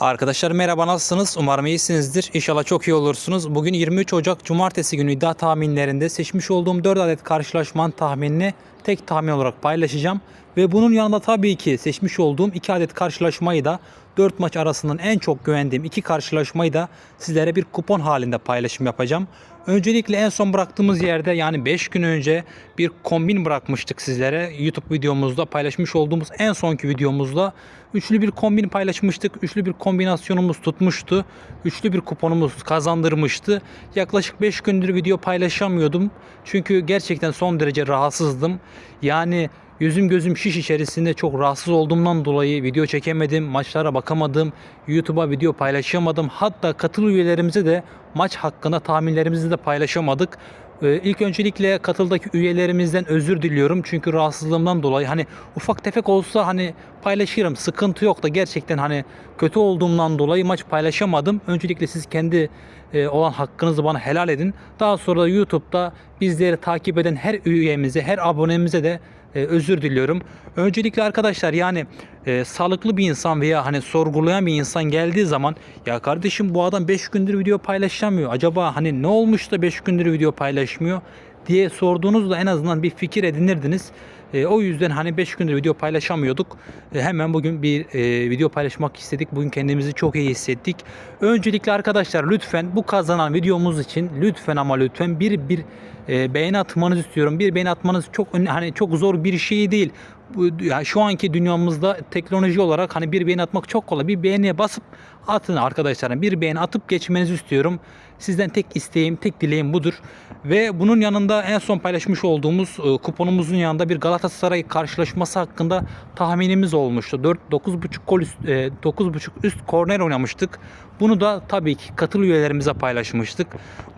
Arkadaşlar merhaba nasılsınız? Umarım iyisinizdir. İnşallah çok iyi olursunuz. Bugün 23 Ocak Cumartesi günü iddia tahminlerinde seçmiş olduğum 4 adet karşılaşmanın tahminini tek tahmin olarak paylaşacağım. Ve bunun yanında tabii ki seçmiş olduğum 2 adet karşılaşmayı da 4 maç arasından en çok güvendiğim 2 karşılaşmayı da sizlere bir kupon halinde paylaşım yapacağım. Öncelikle en son bıraktığımız yerde yani 5 gün önce bir kombin bırakmıştık sizlere. YouTube videomuzda paylaşmış olduğumuz en sonki videomuzda üçlü bir kombin paylaşmıştık. Üçlü bir kombinasyonumuz tutmuştu. Üçlü bir kuponumuz kazandırmıştı. Yaklaşık 5 gündür video paylaşamıyordum. Çünkü gerçekten son derece rahatsızdım. Yani Yüzüm gözüm şiş içerisinde çok rahatsız olduğumdan dolayı video çekemedim, maçlara bakamadım, YouTube'a video paylaşamadım. Hatta katıl üyelerimize de maç hakkında tahminlerimizi de paylaşamadık. Ee, ilk öncelikle katıldaki üyelerimizden özür diliyorum. Çünkü rahatsızlığımdan dolayı hani ufak tefek olsa hani paylaşırım. Sıkıntı yok da gerçekten hani kötü olduğumdan dolayı maç paylaşamadım. Öncelikle siz kendi e, olan hakkınızı bana helal edin. Daha sonra da YouTube'da bizleri takip eden her üyemize, her abonemize de e, özür diliyorum. Öncelikle arkadaşlar yani e, sağlıklı bir insan veya hani sorgulayan bir insan geldiği zaman ya kardeşim bu adam 5 gündür video paylaşamıyor. Acaba hani ne olmuş da 5 gündür video paylaşmıyor diye sorduğunuzda en azından bir fikir edinirdiniz. E, o yüzden hani 5 gündür video paylaşamıyorduk. E, hemen bugün bir e, video paylaşmak istedik. Bugün kendimizi çok iyi hissettik. Öncelikle arkadaşlar lütfen bu kazanan videomuz için lütfen ama lütfen bir bir e, beğeni atmanızı istiyorum. Bir beğeni atmanız çok hani çok zor bir şey değil. Bu ya şu anki dünyamızda teknoloji olarak hani bir beğeni atmak çok kolay. Bir beğeniye basıp atın arkadaşlar. Bir beğeni atıp geçmenizi istiyorum. Sizden tek isteğim, tek dileğim budur. Ve bunun yanında en son paylaşmış olduğumuz e, kuponumuzun yanında bir Galatasaray karşılaşması hakkında tahminimiz olmuştu. 4 9.5 gol üst, e, 9.5 üst korner oynamıştık. Bunu da tabii ki katıl üyelerimize paylaşmıştık.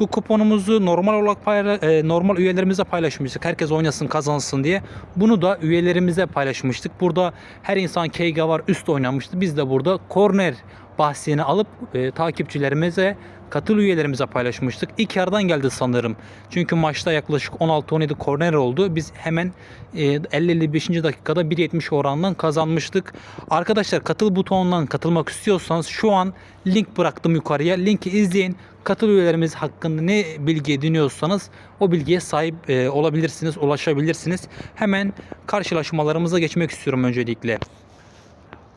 Bu kuponumuzu normal olarak payla, e, normal üyelerimize paylaşmıştık. Herkes oynasın, kazansın diye. Bunu da üyelerimize paylaşmıştık. Burada her insan Keyga var üst oynamıştı. Biz de burada korner bahsini alıp e, takipçilerimize katıl üyelerimize paylaşmıştık. İlk yarıdan geldi sanırım. Çünkü maçta yaklaşık 16-17 korner oldu. Biz hemen e, 50-55. dakikada 1.70 orandan kazanmıştık. Arkadaşlar katıl butonundan katılmak istiyorsanız şu an link bıraktım yukarıya. Linki izleyin. Katıl üyelerimiz hakkında ne bilgi ediniyorsanız o bilgiye sahip e, olabilirsiniz, ulaşabilirsiniz. Hemen karşılaşmalarımıza geçmek istiyorum öncelikle.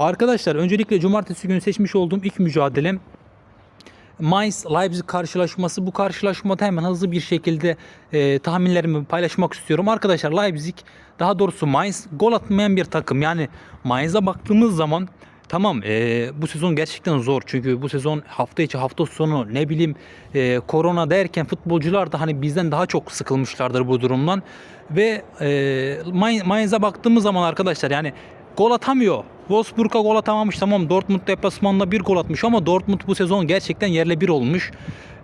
Arkadaşlar öncelikle cumartesi günü seçmiş olduğum ilk mücadelem Mainz Leipzig karşılaşması. Bu karşılaşmada hemen hızlı bir şekilde e, tahminlerimi paylaşmak istiyorum. Arkadaşlar Leipzig daha doğrusu Mainz gol atmayan bir takım. Yani Mainz'a baktığımız zaman Tamam e, bu sezon gerçekten zor çünkü bu sezon hafta içi hafta sonu ne bileyim e, korona derken futbolcular da hani bizden daha çok sıkılmışlardır bu durumdan ve e, Main- Mainz'a baktığımız zaman arkadaşlar yani gol atamıyor. Wolfsburg'a gol atamamış tamam Dortmund deplasmanında bir gol atmış ama Dortmund bu sezon gerçekten yerle bir olmuş.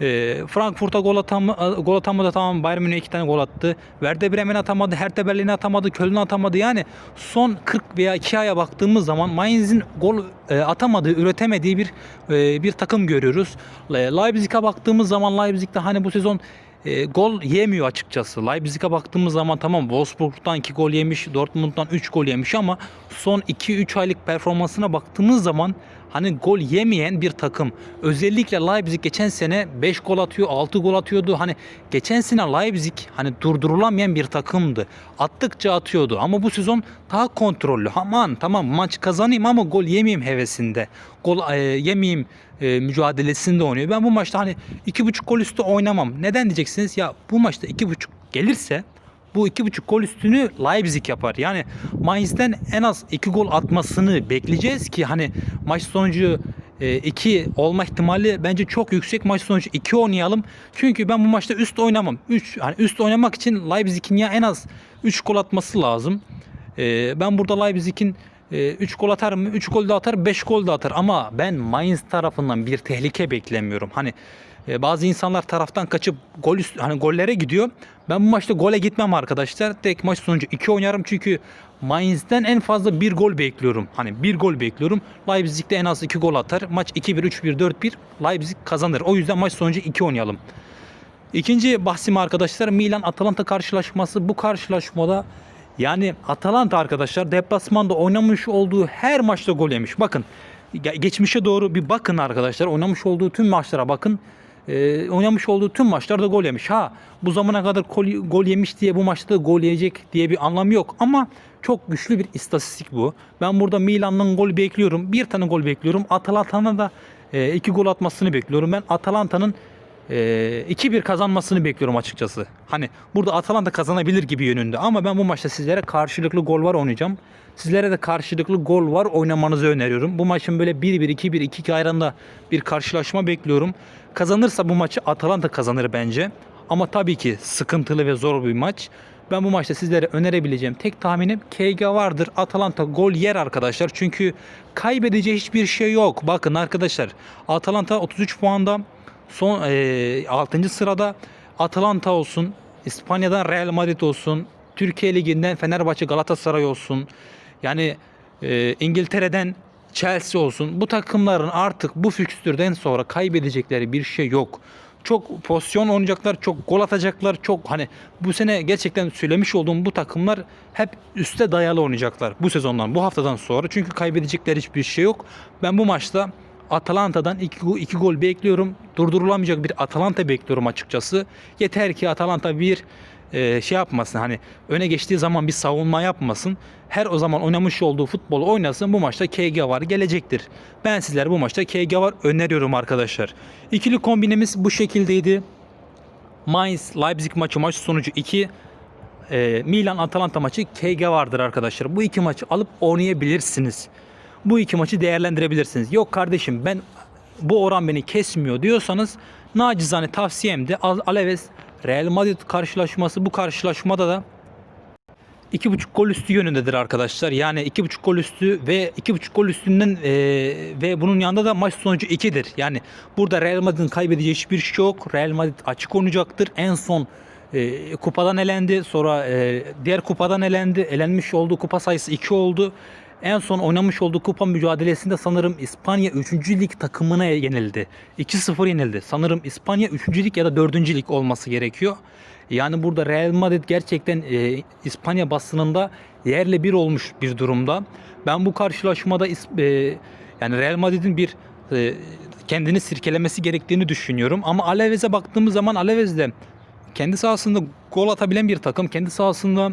E, Frankfurt'a gol, atama, gol atamadı tamam Bayern Münih iki tane gol attı. Werder Bremen atamadı, Hertha Berlin atamadı, Köln atamadı. Yani son 40 veya 2 aya baktığımız zaman Mainz'in gol e, atamadığı, üretemediği bir e, bir takım görüyoruz. Leipzig'e baktığımız zaman Leipzig'te hani bu sezon e, gol yemiyor açıkçası. Leipzig'e baktığımız zaman tamam Wolfsburg'dan 2 gol yemiş, Dortmund'dan 3 gol yemiş ama son 2-3 aylık performansına baktığımız zaman hani gol yemeyen bir takım. Özellikle Leipzig geçen sene 5 gol atıyor, 6 gol atıyordu. Hani geçen sene Leipzig hani durdurulamayan bir takımdı. Attıkça atıyordu ama bu sezon daha kontrollü. Aman tamam maç kazanayım ama gol yemeyeyim hevesinde. Gol e, yemeyeyim e, mücadelesinde oynuyor. Ben bu maçta hani 2.5 gol üstü oynamam. Neden diyeceksiniz? Ya bu maçta 2.5 gelirse bu 2.5 gol üstünü Leipzig yapar. Yani Mainz'den en az 2 gol atmasını bekleyeceğiz ki hani maç sonucu 2 olma ihtimali bence çok yüksek. Maç sonucu 2 oynayalım. Çünkü ben bu maçta üst oynamam. 3 hani üst oynamak için Leipzig'in ya en az 3 gol atması lazım. E, ben burada Leipzig'in 3 gol atar mı? 3 gol de atar, 5 gol de atar ama ben Mainz tarafından bir tehlike beklemiyorum. Hani e, bazı insanlar taraftan kaçıp gol üst, hani gollere gidiyor. Ben bu maçta gole gitmem arkadaşlar. Tek maç sonucu 2 oynarım çünkü Mainz'den en fazla 1 gol bekliyorum. Hani 1 gol bekliyorum. Leipzig de en az 2 gol atar. Maç 2-1, 3-1, 4-1 Leipzig kazanır. O yüzden maç sonucu 2 oynayalım. İkinci bahsim arkadaşlar Milan Atalanta karşılaşması. Bu karşılaşmada yani Atalanta arkadaşlar deplasmanda oynamış olduğu her maçta gol yemiş. Bakın Ge- Geçmişe doğru bir bakın arkadaşlar. Oynamış olduğu tüm maçlara bakın. Ee, oynamış olduğu tüm maçlarda gol yemiş. Ha bu zamana kadar gol, gol yemiş diye bu maçta da gol yiyecek diye bir anlam yok. Ama çok güçlü bir istatistik bu. Ben burada Milan'dan gol bekliyorum. Bir tane gol bekliyorum. Atalanta'nın da e, iki gol atmasını bekliyorum. Ben Atalanta'nın e, 2-1 kazanmasını bekliyorum açıkçası. Hani burada Atalanta kazanabilir gibi yönünde. Ama ben bu maçta sizlere karşılıklı gol var oynayacağım. Sizlere de karşılıklı gol var oynamanızı öneriyorum. Bu maçın böyle 1-1, 2-1, 2-2 ayranda bir karşılaşma bekliyorum. Kazanırsa bu maçı Atalanta kazanır bence. Ama tabii ki sıkıntılı ve zor bir maç. Ben bu maçta sizlere önerebileceğim tek tahminim KG vardır. Atalanta gol yer arkadaşlar. Çünkü kaybedeceği hiçbir şey yok. Bakın arkadaşlar Atalanta 33 puanda son e, 6. sırada Atalanta olsun, İspanya'dan Real Madrid olsun, Türkiye Ligi'nden Fenerbahçe Galatasaray olsun. Yani e, İngiltere'den Chelsea olsun. Bu takımların artık bu fikstürden sonra kaybedecekleri bir şey yok. Çok pozisyon oynayacaklar, çok gol atacaklar. Çok hani bu sene gerçekten söylemiş olduğum bu takımlar hep üste dayalı oynayacaklar bu sezondan, bu haftadan sonra. Çünkü kaybedecekleri hiçbir şey yok. Ben bu maçta Atalanta'dan iki, iki gol bekliyorum. Durdurulamayacak bir Atalanta bekliyorum açıkçası. Yeter ki Atalanta bir e, şey yapmasın hani öne geçtiği zaman bir savunma yapmasın. Her o zaman oynamış olduğu futbolu oynasın. Bu maçta KG var gelecektir. Ben sizlere bu maçta KG var öneriyorum arkadaşlar. İkili kombinimiz bu şekildeydi. Mainz Leipzig maçı maç sonucu 2. E, Milan Atalanta maçı KG vardır arkadaşlar. Bu iki maçı alıp oynayabilirsiniz. Bu iki maçı değerlendirebilirsiniz. Yok kardeşim ben bu oran beni kesmiyor diyorsanız nacizane tavsiyem de Al- Alaves Real Madrid karşılaşması bu karşılaşmada da 2.5 gol üstü yönündedir arkadaşlar. Yani 2.5 gol üstü ve 2.5 gol üstünden e, ve bunun yanında da maç sonucu 2'dir. Yani burada Real Madrid'in kaybedeceği hiçbir şey yok. Real Madrid açık oynayacaktır. En son e, kupadan elendi. Sonra e, diğer kupadan elendi. Elenmiş olduğu kupa sayısı 2 oldu. En son oynamış olduğu kupa mücadelesinde sanırım İspanya 3. lig takımına yenildi. 2-0 yenildi. Sanırım İspanya 3. lig ya da 4. lig olması gerekiyor. Yani burada Real Madrid gerçekten e, İspanya basınında yerle bir olmuş bir durumda. Ben bu karşılaşmada e, yani Real Madrid'in bir e, kendini sirkelemesi gerektiğini düşünüyorum. Ama Alaves'e baktığımız zaman Alaves de kendi sahasında gol atabilen bir takım. Kendi sahasında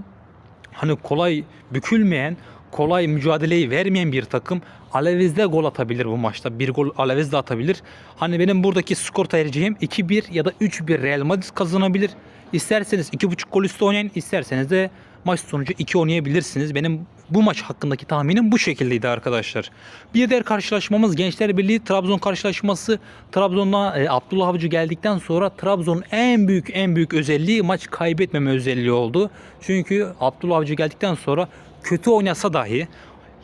hani kolay bükülmeyen, kolay mücadeleyi vermeyen bir takım. Alaves de gol atabilir bu maçta. Bir gol Alaves de atabilir. Hani benim buradaki skor tercihim 2-1 ya da 3-1 Real Madrid kazanabilir. İsterseniz 2.5 gol üstü oynayın, isterseniz de maç sonucu 2 oynayabilirsiniz. Benim bu maç hakkındaki tahminim bu şekildeydi arkadaşlar. Bir diğer karşılaşmamız Gençler Birliği Trabzon karşılaşması. Trabzon'da e, Abdullah Avcı geldikten sonra Trabzon'un en büyük en büyük özelliği maç kaybetmeme özelliği oldu. Çünkü Abdullah Avcı geldikten sonra kötü oynasa dahi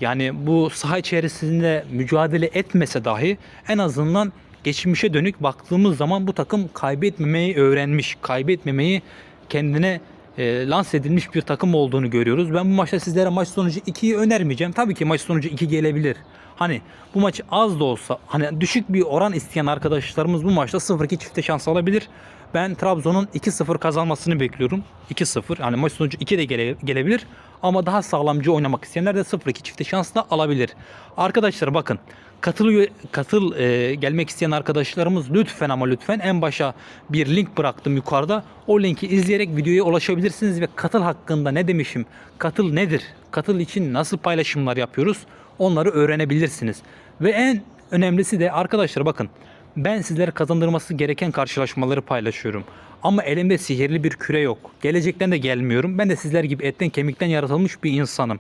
yani bu saha içerisinde mücadele etmese dahi en azından geçmişe dönük baktığımız zaman bu takım kaybetmemeyi öğrenmiş. Kaybetmemeyi kendine e, lanse edilmiş bir takım olduğunu görüyoruz. Ben bu maçta sizlere maç sonucu 2'yi önermeyeceğim. Tabii ki maç sonucu 2 gelebilir. Hani bu maç az da olsa hani düşük bir oran isteyen arkadaşlarımız bu maçta 0-2 çifte şans alabilir. Ben Trabzon'un 2-0 kazanmasını bekliyorum. 2-0 yani maç sonucu 2 de gele- gelebilir. Ama daha sağlamcı oynamak isteyenler de 0-2 çifte şans da alabilir. Arkadaşlar bakın katıl katıl e, gelmek isteyen arkadaşlarımız lütfen ama lütfen en başa bir link bıraktım yukarıda. O linki izleyerek videoya ulaşabilirsiniz ve katıl hakkında ne demişim? Katıl nedir? Katıl için nasıl paylaşımlar yapıyoruz? Onları öğrenebilirsiniz. Ve en önemlisi de arkadaşlar bakın ben sizlere kazandırması gereken karşılaşmaları paylaşıyorum. Ama elimde sihirli bir küre yok. Gelecekten de gelmiyorum. Ben de sizler gibi etten kemikten yaratılmış bir insanım.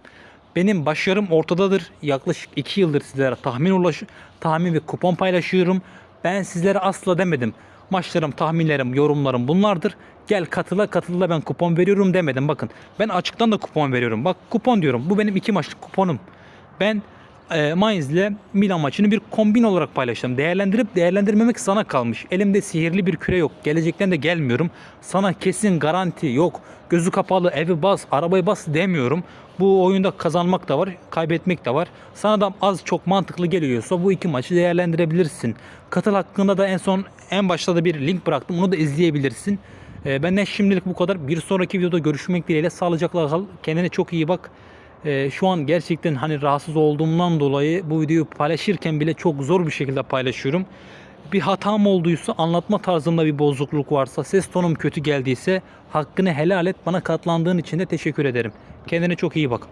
Benim başarım ortadadır. Yaklaşık 2 yıldır sizlere tahmin ulaş tahmin ve kupon paylaşıyorum. Ben sizlere asla demedim. Maçlarım, tahminlerim, yorumlarım bunlardır. Gel katıla katıla ben kupon veriyorum demedim. Bakın ben açıktan da kupon veriyorum. Bak kupon diyorum. Bu benim iki maçlık kuponum. Ben e, Mainz ile Milan maçını bir kombin olarak paylaştım. Değerlendirip değerlendirmemek sana kalmış. Elimde sihirli bir küre yok. Gelecekten de gelmiyorum. Sana kesin garanti yok. Gözü kapalı evi bas, arabayı bas demiyorum. Bu oyunda kazanmak da var, kaybetmek de var. Sana da az çok mantıklı geliyorsa bu iki maçı değerlendirebilirsin. Katıl hakkında da en son en başta da bir link bıraktım. Onu da izleyebilirsin. E, benden şimdilik bu kadar. Bir sonraki videoda görüşmek dileğiyle. Sağlıcakla kal. Kendine çok iyi bak. Ee, şu an gerçekten hani rahatsız olduğumdan dolayı bu videoyu paylaşırken bile çok zor bir şekilde paylaşıyorum. Bir hatam olduysa, anlatma tarzımda bir bozukluk varsa, ses tonum kötü geldiyse hakkını helal et. Bana katlandığın için de teşekkür ederim. Kendine çok iyi bak.